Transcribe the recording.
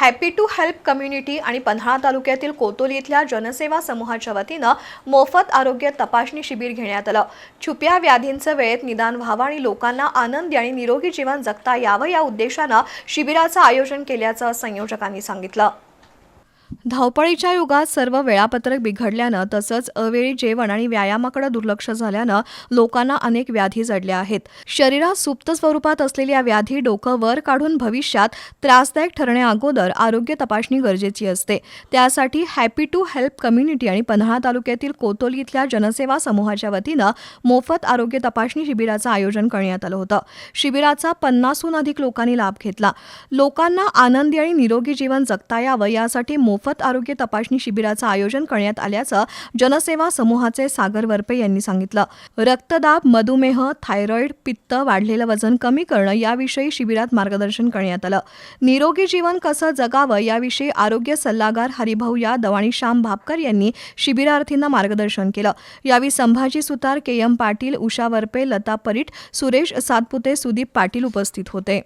Happy to help community आणि पन्हाळा तालुक्यातील कोतोली इथल्या जनसेवा समूहाच्या वतीनं मोफत आरोग्य तपासणी शिबिर घेण्यात आलं. छुप्या व्याधींचं वेळेत निदान व्हावं आणि लोकांना आनंदी आणि निरोगी जीवन जगता यावं या उद्देशानं शिबिराचं आयोजन केल्याचं संयोजकांनी सांगितलं. धावपळीच्या युगात सर्व वेळापत्रक बिघडल्यानं तसंच अवेळी जेवण आणि व्यायामाकडे दुर्लक्ष झाल्यानं लोकांना अनेक व्याधी जडल्या आहेत. शरीरात सुप्त स्वरूपात असलेल्या व्याधी डोकं वर काढून भविष्यात त्रासदायक ठरण्याअगोदर आरोग्य तपासणी गरजेची असते. त्यासाठी हॅपी टू हेल्प कम्युनिटी आणि पन्हाळा तालुक्यातील कोतोली इथल्या जनसेवा समूहाच्या वतीनं मोफत आरोग्य तपासणी शिबिराचं आयोजन करण्यात आलं होतं. शिबिराचा पन्नासहून अधिक लोकांनी लाभ घेतला. लोकांना आनंदी आणि निरोगी जीवन जगता यावं यासाठी मोफत आरोग्य तपासणी शिबिराचं आयोजन करण्यात आल्याचं जनसेवा समूहाचे सागर वरपे यांनी सांगितलं. रक्तदाब मधुमेह थायरॉईड पित्त वाढलेलं वजन कमी करणं याविषयी शिबिरात मार्गदर्शन करण्यात आलं. निरोगी जीवन कसं जगावं याविषयी आरोग्य सल्लागार हरिभाऊ यादव आणि श्याम भापकर यांनी शिबिरार्थींना मार्गदर्शन केलं. यावेळी संभाजी सुतार के एम पाटील उषा वरपे लता परीट सुरेश सातपुते सुदीप पाटील उपस्थित होते.